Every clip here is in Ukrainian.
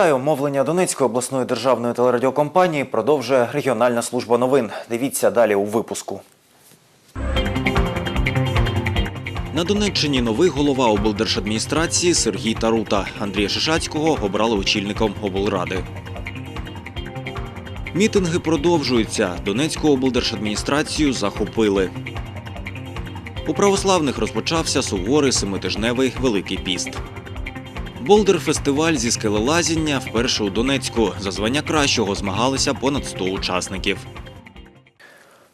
Вітаю! Мовлення Донецької обласної державної телерадіокомпанії продовжує регіональна служба новин. Дивіться далі у випуску. На Донеччині новий голова облдержадміністрації Сергій Тарута. Андрія Шишацького обрали очільником облради. Мітинги продовжуються. Донецьку облдержадміністрацію захопили. У православних розпочався суворий семитижневий Великий піст. Болдер-фестиваль зі скелелазіння вперше у Донецьку. За звання кращого змагалися понад 100 учасників.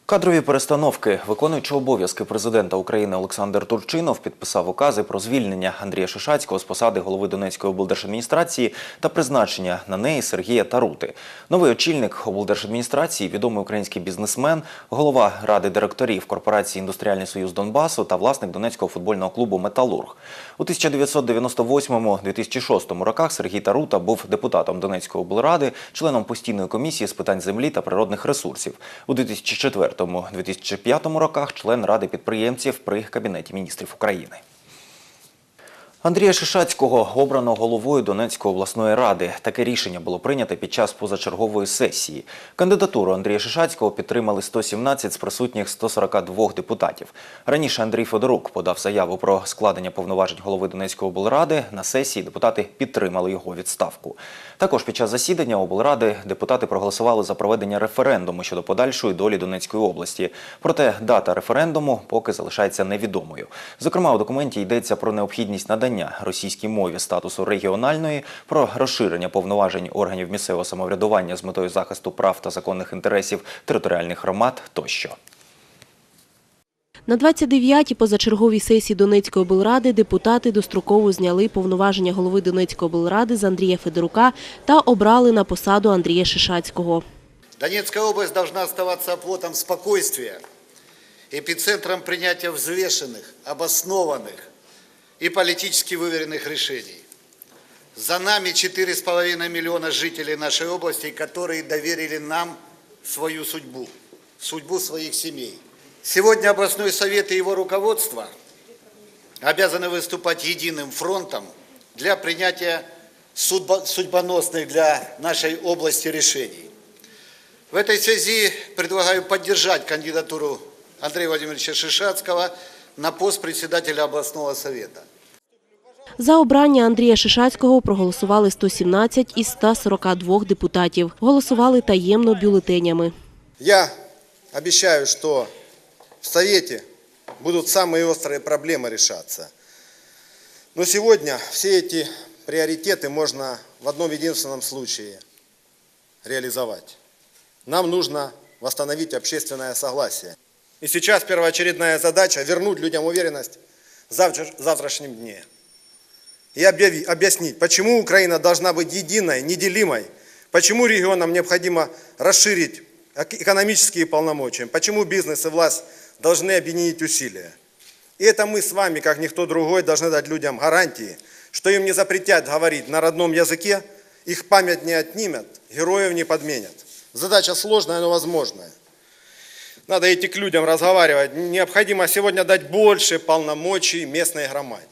Кадрові перестановки. Виконуючи обов'язки президента України Олександр Турчинов підписав укази про звільнення Андрія Шишацького з посади голови Донецької облдержадміністрації та призначення на неї Сергія Тарути. Новий очільник облдержадміністрації, відомий український бізнесмен, голова ради директорів корпорації Індустріальний союз Донбасу та власник Донецького футбольного клубу Металург. У 1998-2006 роках Сергій Тарута був депутатом Донецької облради, членом постійної комісії з питань землі та природних ресурсів. У 2004-2005 роках член ради підприємців при Кабінеті міністрів України. Андрія Шишацького обрано головою Донецької обласної ради. Таке рішення було прийнято під час позачергової сесії. Кандидатуру Андрія Шишацького підтримали 117 з присутніх 142 депутатів. Раніше Андрій Федорук подав заяву про складення повноважень голови Донецької облради. На сесії депутати підтримали його відставку. Також під час засідання облради депутати проголосували за проведення референдуму щодо подальшої долі Донецької області. Проте дата референдуму поки залишається невідомою. Зокрема, у документі йдеться про необхідність надання російській мові статусу регіональної, про розширення повноважень органів місцевого самоврядування з метою захисту прав та законних інтересів територіальних громад тощо. На 29-й позачерговій сесії Донецької облради депутати достроково зняли повноваження голови Донецької облради з Андрія Федорука та обрали на посаду Андрія Шишацького. Донецкая область должна оставаться оплотом спокойствия, эпицентром принятия взвешенных, обоснованных и политически выверенных решений. За нами 4,5 миллиона жителей нашей области, которые доверили нам свою судьбу, судьбу своих семей. Сегодня областной совет и его руководство обязаны выступать единым фронтом для принятия судьбо- судьбоносных для нашей области решений. В этой связи предлагаю поддержать кандидатуру Андрея Владимировича Шишацкого на пост председателя областного совета. За обрання Андрія Шишацького проголосували 117 із 142 депутатів. Голосували таємно бюлетенями. Я обещаю, что в Совете будут самые острые проблемы решаться. Но сегодня все эти приоритеты можно в одном единственном случае реализовать. Нам нужно восстановить общественное согласие. И сейчас первоочередная задача – вернуть людям уверенность в завтра- завтрашнем дне. И объяснить, почему Украина должна быть единой, неделимой, почему регионам необходимо расширить эк- экономические полномочия, почему бизнес и власть должны объединить усилия. И это мы с вами, как никто другой, должны дать людям гарантии, что им не запретят говорить на родном языке, их память не отнимет, героев не подменят. Задача сложная, но возможная. Надо идти к людям, разговаривать. Необходимо сегодня дать больше полномочий местной громаде.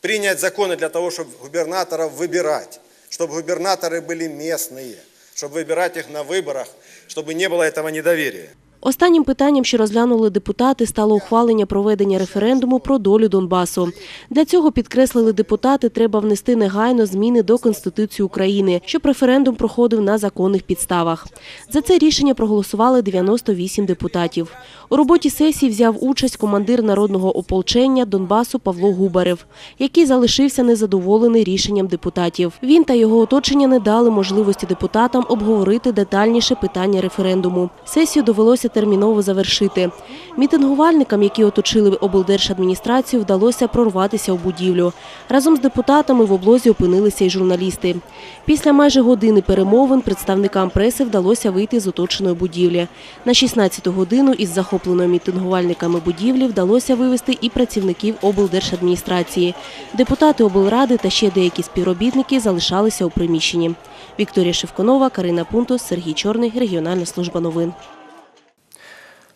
Принять законы для того, чтобы губернаторов выбирать, чтобы губернаторы были местные, чтобы выбирать их на выборах, чтобы не было этого недоверия. Останнім питанням, що розглянули депутати, стало ухвалення проведення референдуму про долю Донбасу. Для цього підкреслили депутати, треба внести негайно зміни до Конституції України, щоб референдум проходив на законних підставах. За це рішення проголосували 98 депутатів. У роботі сесії взяв участь командир народного ополчення Донбасу Павло Губарев, який залишився незадоволений рішенням депутатів. Він та його оточення не дали можливості депутатам обговорити детальніше питання референдуму. Сесію довелося терміново завершити. Мітингувальникам, які оточили облдержадміністрацію, вдалося прорватися у будівлю. Разом з депутатами в облозі опинилися й журналісти. Після майже години перемовин представникам преси вдалося вийти з оточеної будівлі. На 16-ту годину із захопленої мітингувальниками будівлі вдалося вивезти і працівників облдержадміністрації. Депутати облради та ще деякі співробітники залишалися у приміщенні. Вікторія Шевконова, Карина Пунтус, Сергій Чорний, Регіональна служба новин.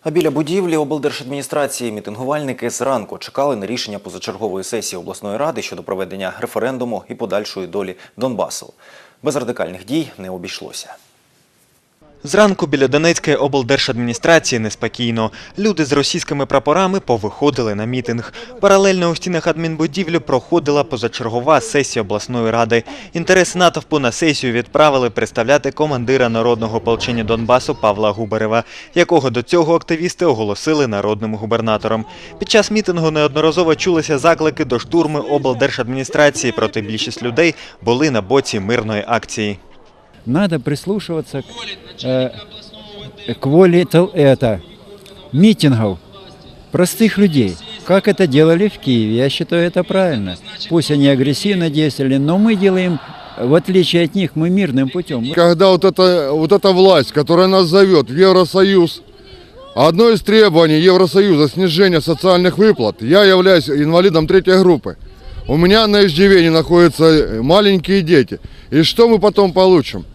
А біля будівлі облдержадміністрації мітингувальники зранку чекали на рішення позачергової сесії обласної ради щодо проведення референдуму і подальшої долі Донбасу. Без радикальних дій не обійшлося. Зранку біля Донецької облдержадміністрації неспокійно. Люди з російськими прапорами повиходили на мітинг. Паралельно у стінах адмінбудівлі проходила позачергова сесія обласної ради. Інтерес натовпу на сесію відправили представляти командира народного ополчення Донбасу Павла Губарева, якого до цього активісти оголосили народним губернатором. Під час мітингу неодноразово чулися заклики до штурму облдержадміністрації, проте більшість людей були на боці мирної акції. Надо прислушиваться к, э, к воле это, митингов простых людей. Как это делали в Киеве. Я считаю, это правильно. Пусть они агрессивно действовали, но мы делаем, в отличие от них, мы мирным путем. Когда вот эта, вот эта власть, которая нас зовет в Евросоюз, одно из требований Евросоюза снижение социальных выплат, я являюсь инвалидом третьей группы. У меня на иждивении находятся маленькие дети. И что мы потом получим?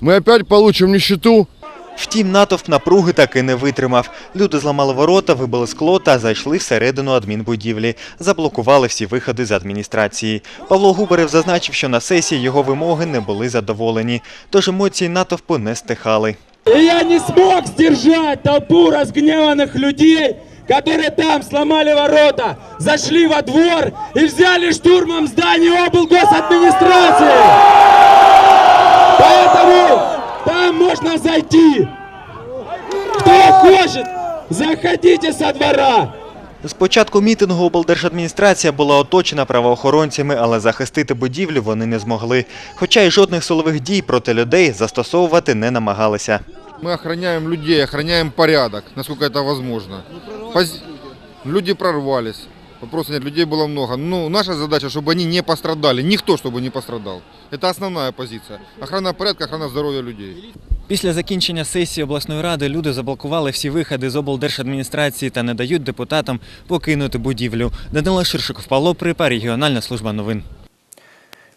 Мы опять получим нищету, Втім, натовп напруги таки не витримав. Люди зламали ворота, вибили скло та зайшли всередину адмінбудівлі. Заблокували всі виходи з адміністрації. Павло Губарев зазначив, що на сесії його вимоги не були задоволені, тож емоції натовпу не стихали. И я не смог сдержать толпу разгневанных людей, которые там сломали ворота, зашли во двор и взяли штурмом здание облгосадминистрации. Поэтому там можно зайти. Кто хочет, заходите со двора. З початку мітингу облдержадміністрація була оточена правоохоронцями, але захистити будівлю вони не змогли. Хоча й жодних силових дій проти людей застосовувати не намагалися. мы охраняем людей, охраняем порядок, насколько это возможно. Пози- Люди прорвались. Вопроса нет, людей было много. Ну, наша задача, чтобы они не пострадали. Никто, чтобы не пострадал. Это основная позиция. Охрана порядка, охрана здоровья людей. Після закінчення сесії обласної ради люди заблокували всі виходи з облдержадміністрації та не дають депутатам покинути будівлю. Данило Ширшиков, Павло Припа, регіональна служба новин.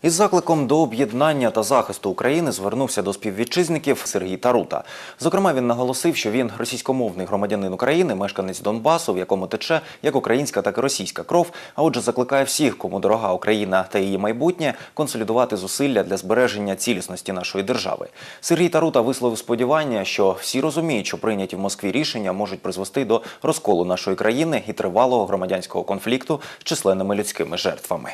Із закликом до об'єднання та захисту України звернувся до співвітчизників Сергій Тарута. Зокрема, він наголосив, що він російськомовний громадянин України, мешканець Донбасу, в якому тече як українська, так і російська кров. А отже, закликає всіх, кому дорога Україна та її майбутнє, консолідувати зусилля для збереження цілісності нашої держави. Сергій Тарута висловив сподівання, що всі розуміють, що прийняті в Москві рішення можуть призвести до розколу нашої країни і тривалого громадянського конфлікту з численними людськими жертвами.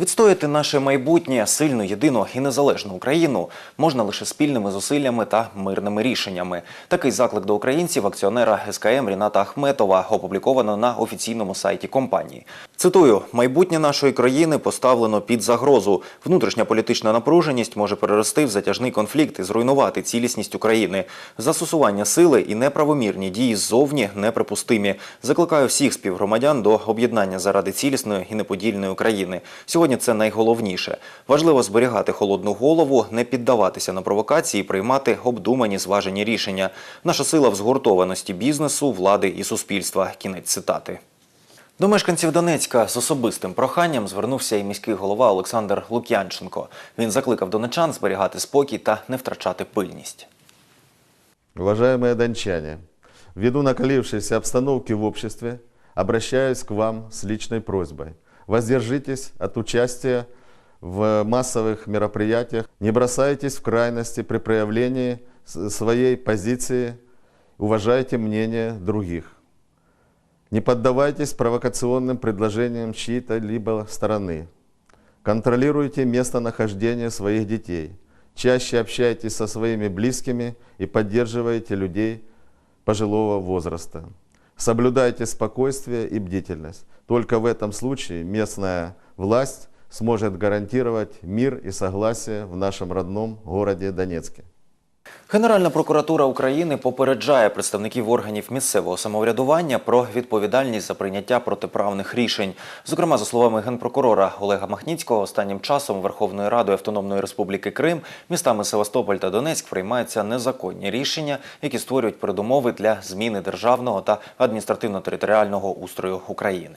Відстояти наше майбутнє, сильну, єдину і незалежну Україну можна лише спільними зусиллями та мирними рішеннями. Такий заклик до українців акціонера СКМ Ріната Ахметова опубліковано на офіційному сайті компанії. Цитую: майбутнє нашої країни поставлено під загрозу. Внутрішня політична напруженість може перерости в затяжний конфлікт і зруйнувати цілісність України. Застосування сили і неправомірні дії ззовні неприпустимі. Закликаю всіх співгромадян до об'єднання заради цілісної і неподільної України. Сьогодні це найголовніше. Важливо зберігати холодну голову, не піддаватися на провокації, приймати обдумані зважені рішення. Наша сила в згуртованості бізнесу, влади і суспільства. Кінець цитати. До мешканців Донецька з особистим проханням звернувся і міський голова Олександр Лук'янченко. Він закликав донечан зберігати спокій та не втрачати пильність. Уважаемые дончане, ввиду накалившейся обстановки в обществе, обращаюсь к вам с личной просьбой. Воздержитесь от участия в массовых мероприятиях, не бросайтесь в крайности при проявлении своей позиции, уважайте мнение других. Не поддавайтесь провокационным предложениям чьей-то либо стороны. Контролируйте местонахождение своих детей. Чаще общайтесь со своими близкими и поддерживайте людей пожилого возраста. Соблюдайте спокойствие и бдительность. Только в этом случае местная власть сможет гарантировать мир и согласие в нашем родном городе Донецке. Генеральна прокуратура України попереджає представників органів місцевого самоврядування про відповідальність за прийняття протиправних рішень. Зокрема, за словами генпрокурора Олега Махніцького, останнім часом Верховною Радою Автономної Республіки Крим містами Севастополь та Донецьк приймаються незаконні рішення, які створюють передумови для зміни державного та адміністративно-територіального устрою України.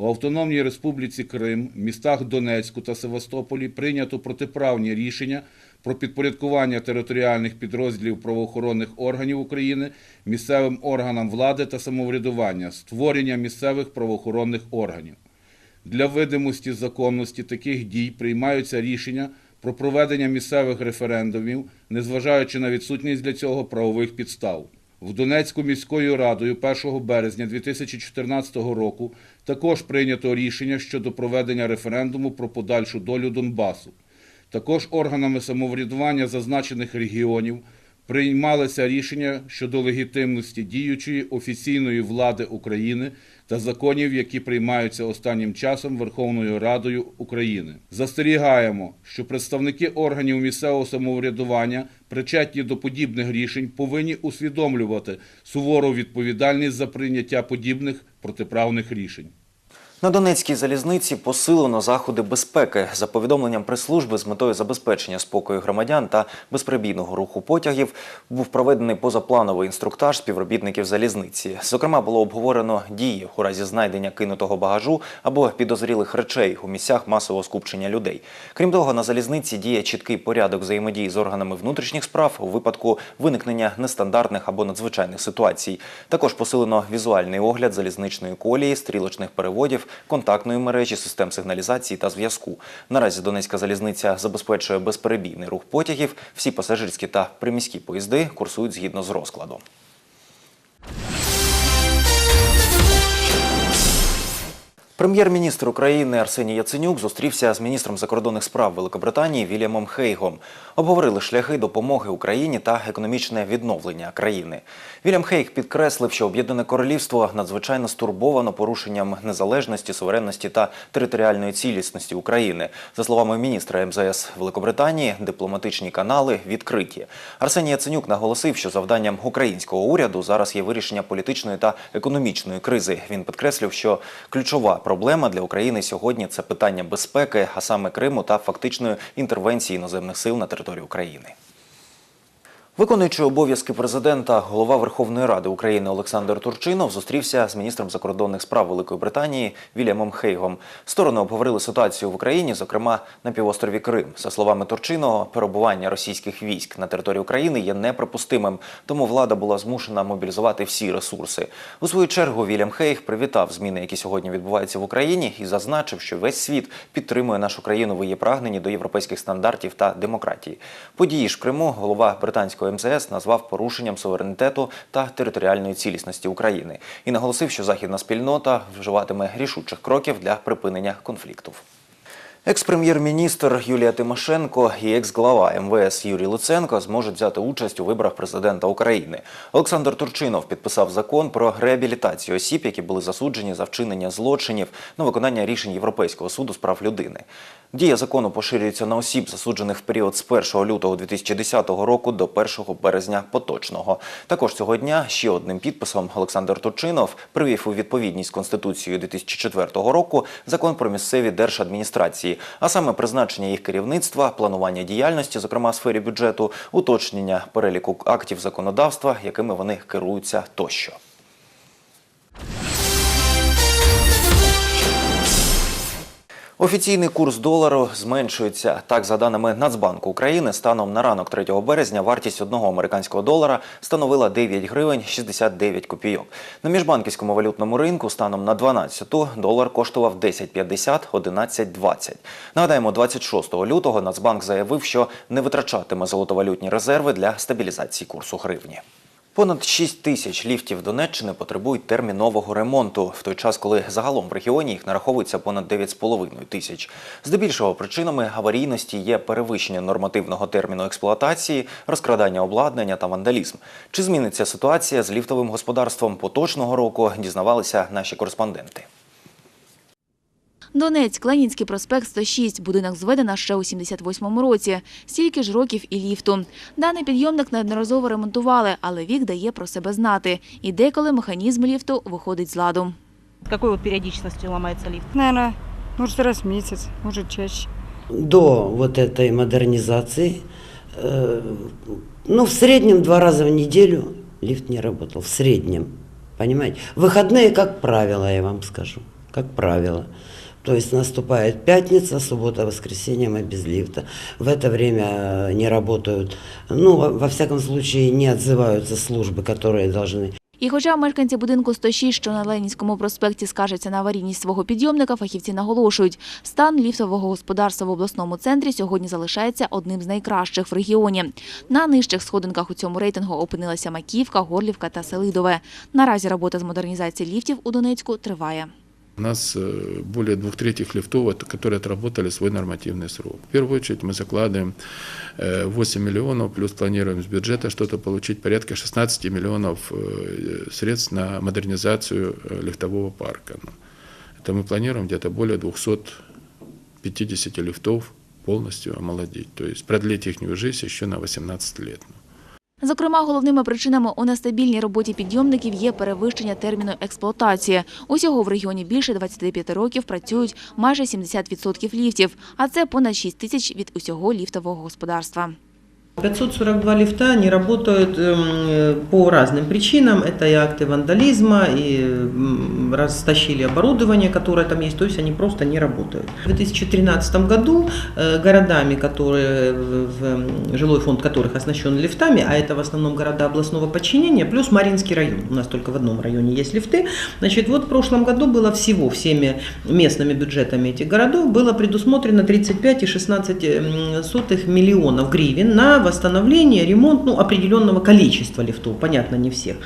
У Автономній Республіці Крим, містах Донецьку та Севастополі прийнято протиправні рішення про підпорядкування територіальних підрозділів правоохоронних органів України місцевим органам влади та самоврядування, створення місцевих правоохоронних органів. Для видимості законності таких дій приймаються рішення про проведення місцевих референдумів, незважаючи на відсутність для цього правових підстав. В Донецьку міською радою 1 березня 2014 року також прийнято рішення щодо проведення референдуму про подальшу долю Донбасу. Також органами самоврядування зазначених регіонів приймалися рішення щодо легітимності діючої офіційної влади України та законів, які приймаються останнім часом Верховною Радою України. Застерігаємо, що представники органів місцевого самоврядування, причетні до подібних рішень, повинні усвідомлювати сувору відповідальність за прийняття подібних протиправних рішень. На Донецькій залізниці посилено заходи безпеки. За повідомленням прес-служби з метою забезпечення спокою громадян та безперебійного руху потягів був проведений позаплановий інструктаж співробітників залізниці. Зокрема, було обговорено дії у разі знайдення кинутого багажу або підозрілих речей у місцях масового скупчення людей. Крім того, на залізниці діє чіткий порядок взаємодії з органами внутрішніх справ у випадку виникнення нестандартних або надзвичайних ситуацій. Також посилено візуальний огляд залізничної колії, стрілочних переводів, контактної мережі, систем сигналізації та зв'язку. Наразі Донецька залізниця забезпечує безперебійний рух потягів. Всі пасажирські та приміські поїзди курсують згідно з розкладом. Прем'єр-міністр України Арсеній Яценюк зустрівся з міністром закордонних справ Великобританії Вільямом Хейгом. Обговорили шляхи допомоги Україні та економічне відновлення країни. Вільям Хейг підкреслив, що Об'єднане Королівство надзвичайно стурбовано порушенням незалежності, суверенності та територіальної цілісності України. За словами міністра МЗС Великобританії, дипломатичні канали відкриті. Арсеній Яценюк наголосив, що завданням українського уряду зараз є вирішення політичної та економічної кризи. Він підкреслив, що ключова проблема для України сьогодні це питання безпеки, а саме Криму та фактичної інтервенції іноземних сил на територію України. Виконуючий обов'язки президента, голова Верховної Ради України Олександр Турчинов зустрівся з міністром закордонних справ Великої Британії Вільямом Хейгом. Сторони обговорили ситуацію в Україні, зокрема на півострові Крим. За словами Турчиного, перебування російських військ на території України є неприпустимим, тому влада була змушена мобілізувати всі ресурси. У свою чергу Вільям Хейг привітав зміни, які сьогодні відбуваються в Україні, і зазначив, що весь світ підтримує нашу країну в її прагненні до європейських стандартів та демократії. Події ж в Криму голова МЗС назвав порушенням суверенітету та територіальної цілісності України і наголосив, що західна спільнота вживатиме рішучих кроків для припинення конфлікту. Екс-прем'єр-міністр Юлія Тимошенко і екс-глава МВС Юрій Луценко зможуть взяти участь у виборах президента України. Олександр Турчинов підписав закон про реабілітацію осіб, які були засуджені за вчинення злочинів на виконання рішень Європейського суду з прав людини. Дія закону поширюється на осіб, засуджених в період з 1 лютого 2010 року до 1 березня поточного. Також цього дня ще одним підписом Олександр Турчинов привів у відповідність з Конституцією 2004 року закон про місцеві держадміністрації, а саме призначення їх керівництва, планування діяльності, зокрема в сфері бюджету, уточнення переліку актів законодавства, якими вони керуються тощо. Офіційний курс долару зменшується. Так, за даними Нацбанку України, станом на ранок 3 березня вартість одного американського долара становила 9 гривень 69 копійок. На міжбанківському валютному ринку станом на 12-ту долар коштував 10,50 – 11,20. Нагадаємо, 26 лютого Нацбанк заявив, що не витрачатиме золотовалютні резерви для стабілізації курсу гривні. Понад 6 тисяч ліфтів Донеччини потребують термінового ремонту, в той час, коли загалом в регіоні їх нараховується понад 9,5 тисяч. Здебільшого причинами аварійності є перевищення нормативного терміну експлуатації, розкрадання обладнання та вандалізм. Чи зміниться ситуація з ліфтовим господарством поточного року, дізнавалися наші кореспонденти. Донецьк, Ленінський проспект 106. Будинок зведено ще у 78-му році. Стільки ж років і ліфту. Даний підйомник неодноразово ремонтували, але вік дає про себе знати. І деколи механізм ліфту виходить з ладу. Какой вот периодичностью ломается лифт? Наверное, может раз в месяц, может чаще. До вот этой модернизации, э, ну, в среднем два раза в неделю лифт не работал. В среднем. Понимаете? Выходные, как правило, я вам скажу. Как правило. То есть наступает пятница, суббота, воскресенье мы без лифта. В это время э, не работают, ну, во во всяком случае, не отзываются службы, которые должны І хоча мешканці будинку 106, що на Ленінському проспекті скаржаться на аварійність свого підйомника, фахівці наголошують, стан ліфтового господарства в обласному центрі сьогодні залишається одним з найкращих в регіоні. На нижчих сходинках у цьому рейтингу опинилася Маківка, Горлівка та Селидове. Наразі робота з модернізації ліфтів у Донецьку триває. У нас э, более двух третьих лифтов, которые отработали свой нормативный срок. В первую очередь мы закладываем э, 8 миллионов, плюс планируем с бюджета что-то получить, порядка 16 миллионов э, средств на модернизацию э, лифтового парка. Это мы планируем где-то более 250 лифтов полностью омолодить, то есть продлить их жизнь еще на 18 лет. Зокрема, головними причинами у нестабільній роботі підйомників є перевищення терміну експлуатації. Усього в регіоні більше 25 років працюють майже 70% ліфтів, а це понад 6 тисяч від усього ліфтового господарства. 542 лифта не работают эм, по разным причинам. Это и акты вандализма, и м, растащили оборудование, которое там есть, то есть они просто не работают. В 2013 году э, городами, которые, в- жилой фонд которых оснащен лифтами, а это в основном города областного подчинения, плюс Маринский район, у нас только в одном районе есть лифты, значит, вот в прошлом году было всего всеми местными бюджетами этих городов было предусмотрено 35,16 миллионов гривен на восстановление, ремонт ну, определенного количества лифтов, понятно, не всех.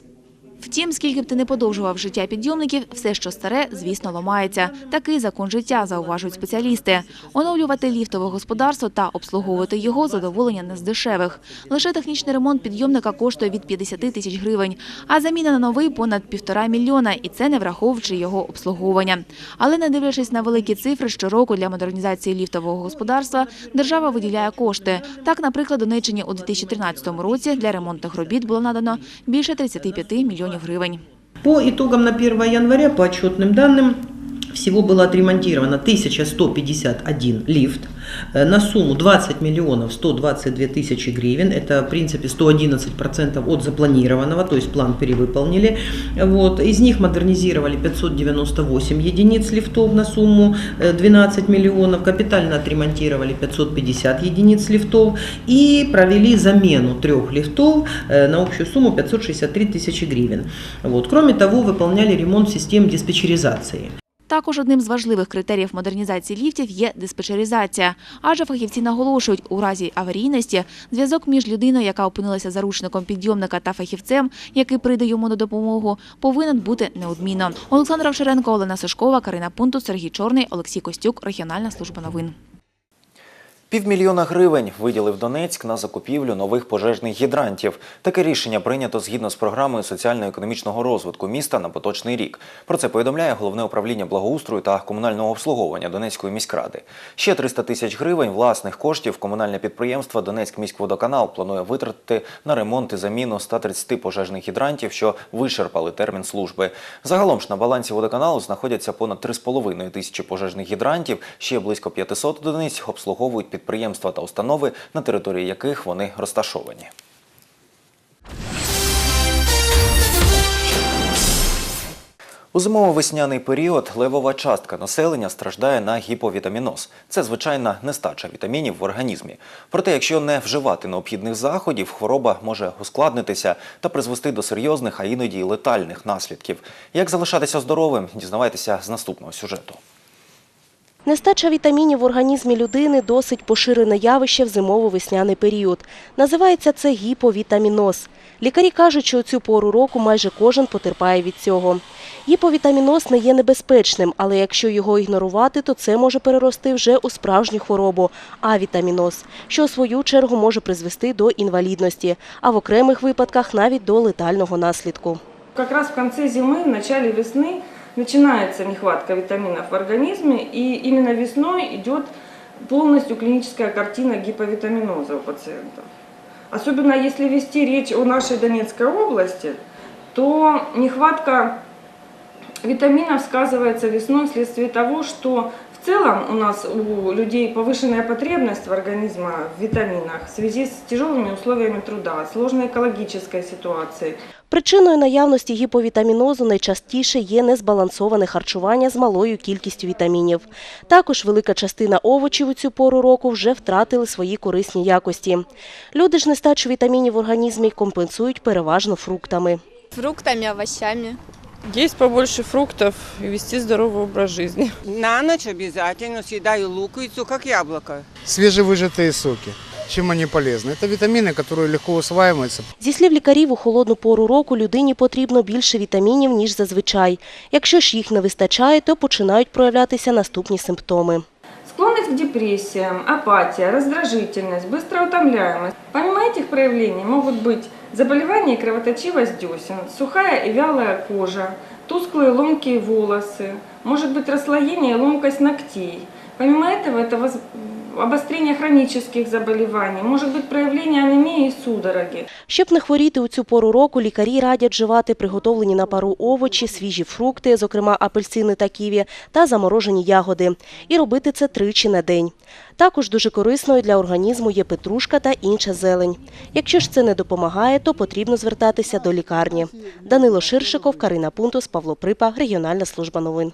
Втім, скільки б ти не подовжував життя підйомників, все, що старе, звісно, ламається. Такий закон життя, зауважують спеціалісти. Оновлювати ліфтове господарство та обслуговувати його задоволення не з дешевих. Лише технічний ремонт підйомника коштує від 50 тисяч гривень, а заміна на новий понад півтора мільйона, і це не враховуючи його обслуговування. Але не дивлячись на великі цифри, щороку для модернізації ліфтового господарства держава виділяє кошти. Так, наприклад, Донеччині у 2013 році для ремонтних робіт було надано більше 35 мільйонів гривень. По итогам на 1 января, по отчетным данным, всего было отремонтировано 1151 лифт э, на сумму 20 миллионов 122 тысячи гривен. Это, в принципе, 111% от запланированного, то есть план перевыполнили. Вот. Из них модернизировали 598 единиц лифтов на сумму э, 12 миллионов, капитально отремонтировали 550 единиц лифтов и провели замену трех лифтов э, на общую сумму 563 тысячи гривен. Вот. Кроме того, выполняли ремонт систем диспетчеризации. Також одним з важливих критеріїв модернізації ліфтів є диспетчеризація. Адже фахівці наголошують, у разі аварійності зв'язок між людиною, яка опинилася заручником підйомника, та фахівцем, який прийде йому на допомогу, повинен бути неодмінно. Олександра Вширенко, Олена Сашкова, Карина Пунту, Сергій Чорний, Олексій Костюк. Регіональна служба новин. Півмільйона гривень виділив Донецьк на закупівлю нових пожежних гідрантів. Таке рішення прийнято згідно з програмою соціально-економічного розвитку міста на поточний рік. Про це повідомляє головне управління благоустрою та комунального обслуговування Донецької міськради. Ще 300 тисяч гривень власних коштів комунальне підприємство Донецькміськводоканал планує витратити на ремонт і заміну 130 пожежних гідрантів, що вичерпали термін служби. Загалом ж на балансі водоканалу знаходяться понад 3,5 тисячі пожежних гідрантів. Ще близько 500 одиниць обслуговують підприємства та установи, на території яких вони розташовані. У зимово-весняний період левова частка населення страждає на гіповітаміноз. Це звичайна нестача вітамінів в організмі. Проте, якщо не вживати необхідних заходів, хвороба може ускладнитися та призвести до серйозних, а іноді й летальних наслідків. Як залишатися здоровим, дізнавайтеся з наступного сюжету. Нестача вітамінів в організмі людини досить поширене явище в зимово-весняний період. Називається це гіповітаміноз. Лікарі кажуть, що у цю пору року майже кожен потерпає від цього. Гіповітаміноз не є небезпечним, але якщо його ігнорувати, то це може перерости вже у справжню хворобу – авітаміноз, що у свою чергу може призвести до інвалідності, а в окремих випадках навіть до летального наслідку. Как раз в конце зимы, в начале весны начинается нехватка витаминов в организме, и именно весной идет полностью клиническая картина гиповитаминоза у пациентов. Особенно если вести речь о нашей Донецкой области, то нехватка витаминов сказывается весной вследствие того, что в целом у нас у людей повышенная потребность в организме в витаминах в связи с тяжелыми условиями труда, сложной экологической ситуацией. Причиною наявності гіповітамінозу найчастіше є незбалансоване харчування з малою кількістю вітамінів. Також велика частина овочів у цю пору року вже втратили свої корисні якості. Люди ж нестачу вітамінів в організмі компенсують переважно фруктами. Фруктами, овощами. Есть побольше фруктов и вести здоровый образ жизни. На ночь обязательно съедаю луковицу, как яблоко. Свежевыжатые соки. Чем они полезны? Это витамины, которые легко усваиваются. Зі слів лікарів, у холодну пору року людині потрібно більше вітамінів, ніж зазвичай. Якщо ж їх не вистачає, то починають проявлятися наступні симптоми. Склонность к депрессиям, апатия, раздражительность, быстрая утомляемость. Помимо этих проявлений могут быть заболевания и кровоточивость десен, сухая и вялая кожа, тусклые ломкие волосы, может быть расслоение и ломкость ногтей. Помимо этого, это воз- обострение хронических заболеваний, может быть проявление анемии и судороги. Щоб не хворіти у цю пору року, лікарі радять вживати приготовлені на пару овочі, свіжі фрукти, зокрема апельсини та ківі, та заморожені ягоди. І робити це тричі на день. Також дуже корисною для організму є петрушка та інша зелень. Якщо ж це не допомагає, то потрібно звертатися до лікарні. Данило Ширшиков, Карина Пунтус, Павло Припа, Регіональна служба новин.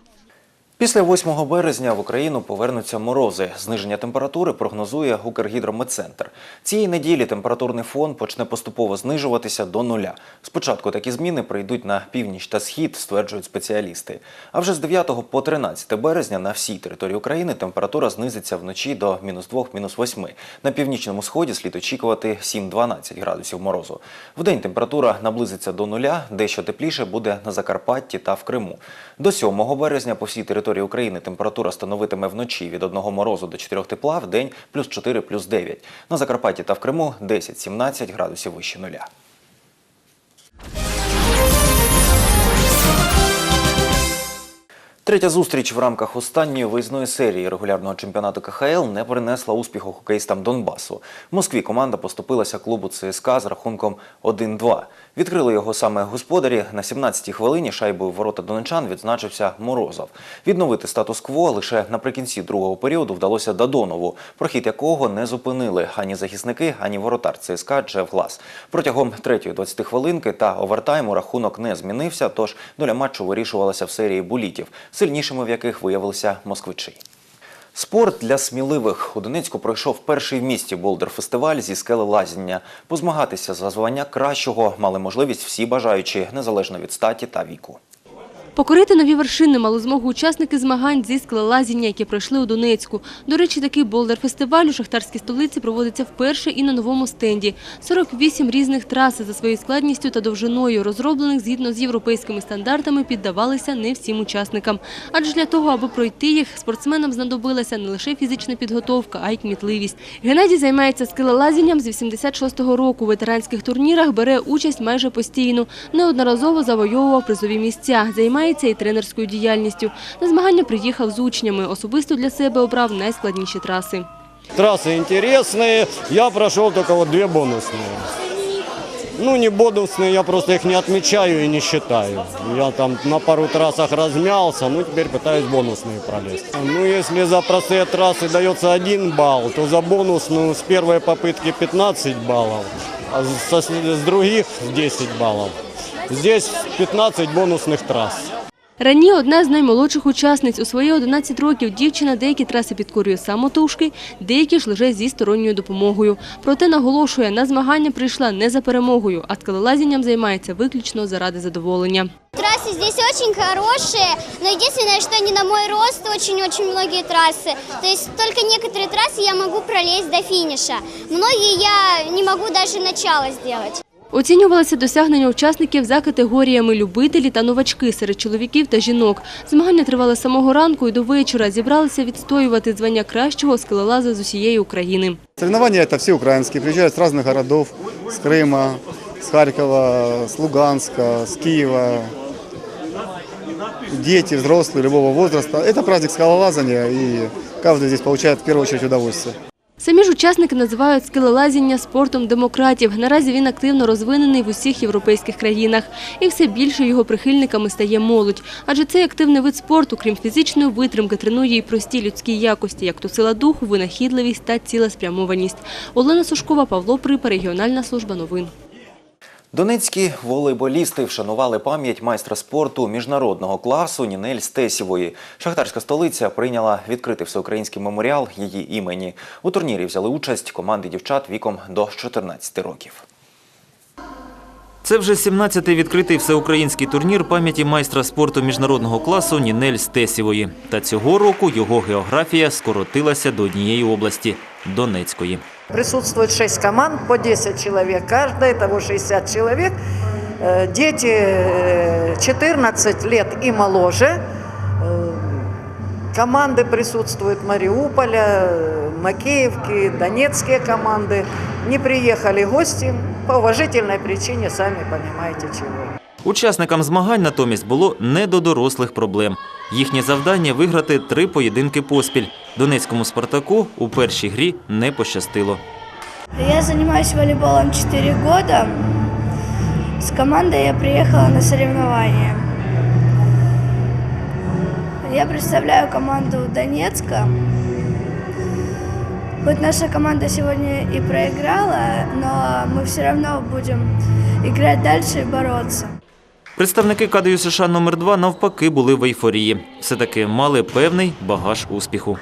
Після 8 березня в Україну повернуться морози. Зниження температури прогнозує Укргідрометцентр. Цієї неділі температурний фон почне поступово знижуватися до нуля. Спочатку такі зміни прийдуть на північ та схід, стверджують спеціалісти. А вже з 9 по 13 березня на всій території України температура знизиться вночі до мінус 2, мінус 8. На північному сході слід очікувати 7-12 градусів морозу. Вдень температура наблизиться до нуля, дещо тепліше буде на Закарпатті та в Криму. До 7 березня по всій території України температура становитиме вночі від 1 морозу до 4 тепла, в день плюс 4, плюс 9. На Закарпатті та в Криму 10-17 градусів вище нуля. Третя зустріч в рамках останньої виїзної серії регулярного чемпіонату КХЛ не принесла успіху хокеїстам Донбасу. В Москві команда поступилася клубу ЦСКА з рахунком 1-2. Відкрили його саме господарі. На 17-й хвилині шайбою ворота донечан відзначився Морозов. Відновити статус-кво лише наприкінці другого періоду вдалося Дадонову, прохід якого не зупинили ані захисники, ані воротар ЦСКА Джеф Глас. Протягом третьої 20 хвилинки та овертайму рахунок не змінився, тож доля матчу вирішувалася в серії булітів, сильнішими в яких виявилися москвичі. Спорт для сміливих. У Донецьку пройшов перший в місті болдер-фестиваль зі скелелазіння. Позмагатися за звання кращого мали можливість всі бажаючі, незалежно від статі та віку. Покорити нові вершини мали змогу учасники змагань зі скелелазіння, які пройшли у Донецьку. До речі, такий болдер-фестиваль у шахтарській столиці проводиться вперше і на новому стенді. 48 різних трас за своєю складністю та довжиною, розроблених згідно з європейськими стандартами, піддавалися не всім учасникам. Адже для того, аби пройти їх, спортсменам знадобилася не лише фізична підготовка, а й кмітливість. Геннадій займається скелелазінням з 86-го року. У ветеранських турнірах бере участь майже постійно. Неодноразово завойовував призові місця Займається і тренерською діяльністю. На змагання приїхав з учнями. Особисто для себе обрав найскладніші траси. Трассы интересные. Я прошел только вот две бонусные. Ну, не бонусные, я просто их не отмечаю и не считаю. Я там на пару трассах размялся, ну, теперь пытаюсь бонусные пролезть. Ну, если за простые трассы дается один балл, то за бонусную с первой попытки 15 баллов, а со- с других 10 баллов. Здесь 15 бонусных трасс. Рані одна з наймолодших учасниць. У свої 11 років дівчина деякі траси підкорює самотужки, деякі ж лише зі сторонньою допомогою. Проте наголошує, на змагання прийшла не за перемогою, а скелелазінням займається виключно заради задоволення. Трассы здесь очень хорошие, но единственное, что не на мой рост очень-очень многие трассы. То есть только некоторые трассы я могу пролезть до финиша. Многие я не могу даже начало сделать. Оцінювалися досягнення учасників за категоріями любителі та новачки серед чоловіків та жінок. Змагання тривали з самого ранку і до вечора. Зібралися відстоювати звання кращого скелелаза з усієї України. Соревнования это все украинские, приезжают с разных городов, с Крыма, с Харькова, с Луганска, с Киева. Дети, взрослые, любого возраста. Это праздник скалолазания, и каждый здесь получает в первую очередь удовольствие. Самі ж учасники називають скелелазіння спортом демократів. Наразі він активно розвинений в усіх європейських країнах. І все більше його прихильниками стає молодь. Адже цей активний вид спорту, крім фізичної витримки, тренує і прості людські якості, як то сила духу, винахідливість та цілеспрямованість. Олена Сушкова, Павло Припа, Регіональна служба новин. Донецькі волейболісти вшанували пам'ять майстра спорту міжнародного класу Нінель Стесівої. Шахтарська столиця прийняла відкритий всеукраїнський меморіал її імені. У турнірі взяли участь команди дівчат віком до 14 років. Це вже 17-й відкритий всеукраїнський турнір пам'яті майстра спорту міжнародного класу Нінель Стесєвої. Та цього року його географія скоротилася до однієї області Донецької. Присутствует 6 команд по 10 человек каждая, того 60 человек. Э, Дети э, 14 лет и моложе. Э, Команды присутствуют Мариуполя, э, Макеевки, донецкие команды. Не приехали гости по уважительной причине, сами понимаете чего. Учасникам змагань натомість було не до дорослих проблем. Їхнє завдання виграти три поєдинки поспіль. Донецькому Спартаку у першій грі не пощастило. Я занимаюсь волейболом 4 года. С командой я приехала на соревнования. Я представляю команду Донецка. Хоть наша команда сегодня и проиграла, но мы все равно будем играть дальше и бороться. Представники КДЮ США номер 2 навпаки були в ейфорії. Все-таки мали певний багаж успіху.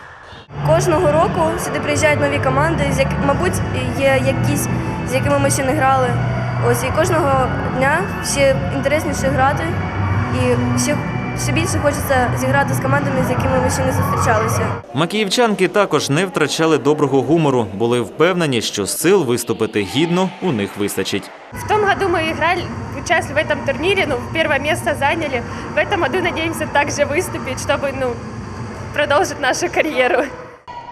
Кожного року сюди приїжджають нові команди, з як, мабуть, є якісь, з якими ми ще не грали. Ось і кожного дня ще інтересніше грати, і ще, ще більше хочеться зіграти з командами, з якими ми ще не зустрічалися. Макіївчанки також не втрачали доброго гумору, були впевнені, що сил виступити гідно у них вистачить. В том году мы играли, участвовали в этом турнире, ну, первое место заняли. В этом году надеемся также выступить, чтобы, ну, продолжить нашу карьеру.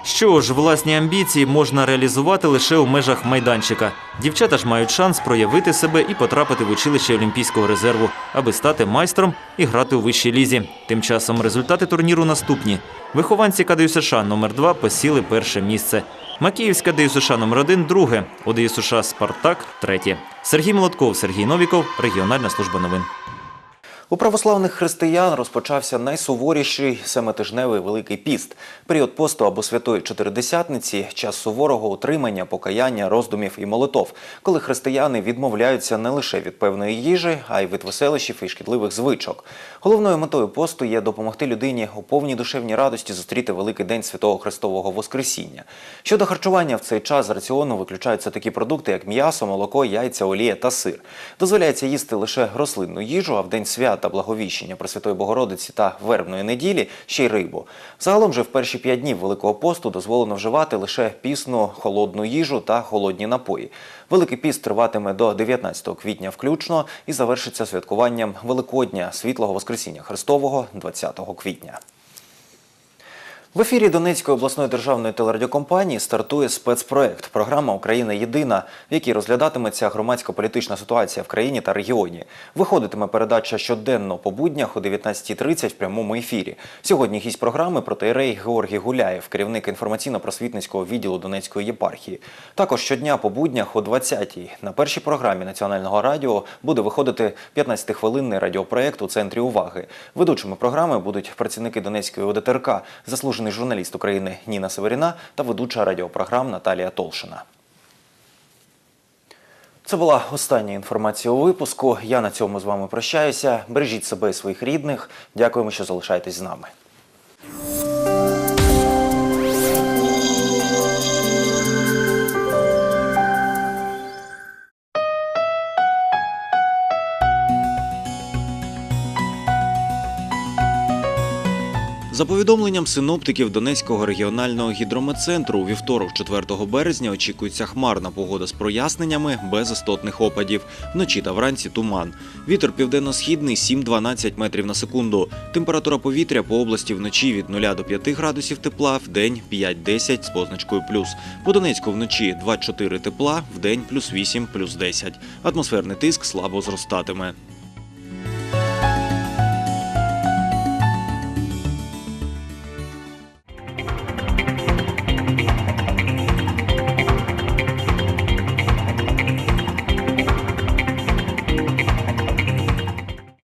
Що ж, власні амбіції можна реалізувати лише у межах майданчика. Дівчата ж мають шанс проявити себе і потрапити в училище Олімпійського резерву, аби стати майстром і грати у вищій лізі. Тим часом результати турніру наступні. Вихованці КДЮ США номер 2 посіли перше місце. Макіївська ДЮ США номер 1 – друге. ОДЮ США «Спартак» – третє. Сергій Молотков, Сергій Новіков, Регіональна служба новин. У православних християн розпочався найсуворіший семитижневий Великий піст. Період посту або Святої Чотиридесятниці – час суворого утримання, покаяння, роздумів і молитов, коли християни відмовляються не лише від певної їжі, а й від веселищів і шкідливих звичок. Головною метою посту є допомогти людині у повній душевній радості зустріти Великий день Святого Христового Воскресіння. Щодо харчування в цей час з раціону виключаються такі продукти, як м'ясо, молоко, яйця, олія та сир. Дозволяється їсти лише рослинну їжу, а в день свята Благовіщення Пресвятої Богородиці та вербної неділі ще й рибу. Загалом же в перші п'ять днів Великого посту дозволено вживати лише пісну, холодну їжу та холодні напої. Великий піст триватиме до 19 квітня включно і завершиться святкуванням Великодня Світлого Воскресіння Христового 20 квітня. В ефірі Донецької обласної державної телерадіокомпанії стартує спецпроект Програма Україна єдина, в якій розглядатиметься громадсько-політична ситуація в країні та регіоні. Виходитиме передача щоденно по буднях о 19.30 в прямому ефірі. Сьогодні гість програми протеєрей Георгій Гуляєв, керівник інформаційно-просвітницького відділу Донецької єпархії. Також щодня по буднях о 20.00 на першій програмі національного радіо буде виходити 15-хвилинний радіопроект у центрі уваги. Ведучими програми будуть працівники Донецької ОДТРК, заслужений журналіст України Ніна Северіна та ведуча радіопрограм Наталія Толшина. Це була остання інформація у випуску. Я на цьому з вами прощаюся. Бережіть себе і своїх рідних. Дякуємо, що залишаєтесь з нами. За повідомленням синоптиків Донецького регіонального гідрометцентру, у вівторок, 4 березня, очікується хмарна погода з проясненнями без істотних опадів. Вночі та вранці туман. Вітер південно-східний 7-12 метрів на секунду. Температура повітря по області вночі від 0 до 5 градусів тепла, в день 5-10 з позначкою плюс. По Донецьку вночі 2-4 тепла, в день плюс 8, плюс 10. Атмосферний тиск слабо зростатиме.